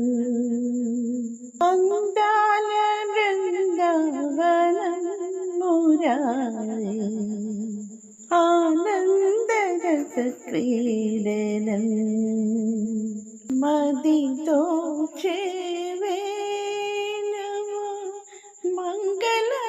വൃത്തം മന്ദാല വൃന്ദാവനം മുരാരി ആനന്ദരസ ക്രീഡനം മതിതോ ചേവേനമോ മംഗളവാക്യമായേ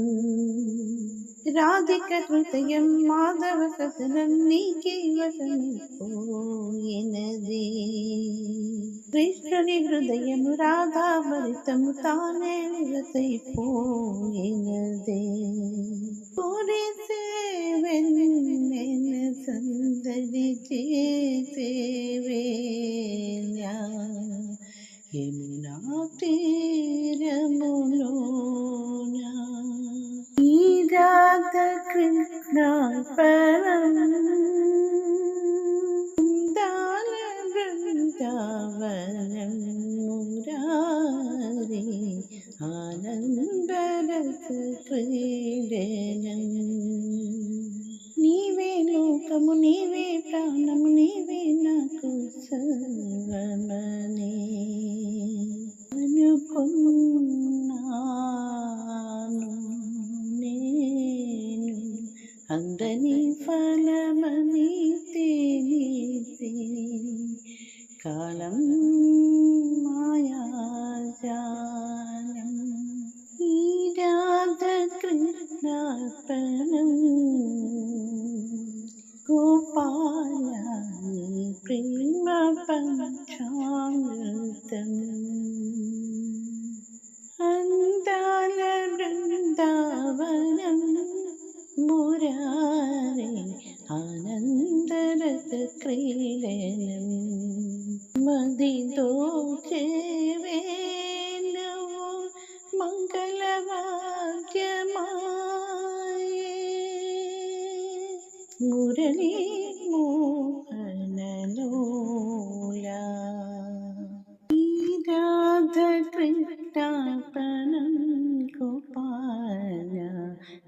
రాధిక హృదయం మాధవ కథనం నీకే పోయినది కృష్ణుని హృదయం రాధాభరితము తానే విరతైపోయినదే పూరితే వెన్న సందడి చేసేవే యమునా తీరములో രാധകൃഷ്ണ പരം ദാന വൃന്ദാവനം മുരാരി ఆనందరస క్రీడనం నీవే లోకము నీవే ప్రాణము నీవే నాకు సర్వమనే అనుకున్నాను అందని ఫలమని తెలిసి కాలం మాయాజాలం ఈ రాధకృష్ణార్పణం గోపాల నీ ప్రేమ పంచామృతం అందాల బృందావనం മുരാരേ ആനന്ദരത ക്രീലനം മതിതോ ചേവേനോ മംഗളവാക്യമായ. മുരളി മോ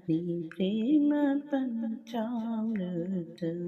നീ പ്രേമ പഞ്ചാമൃതം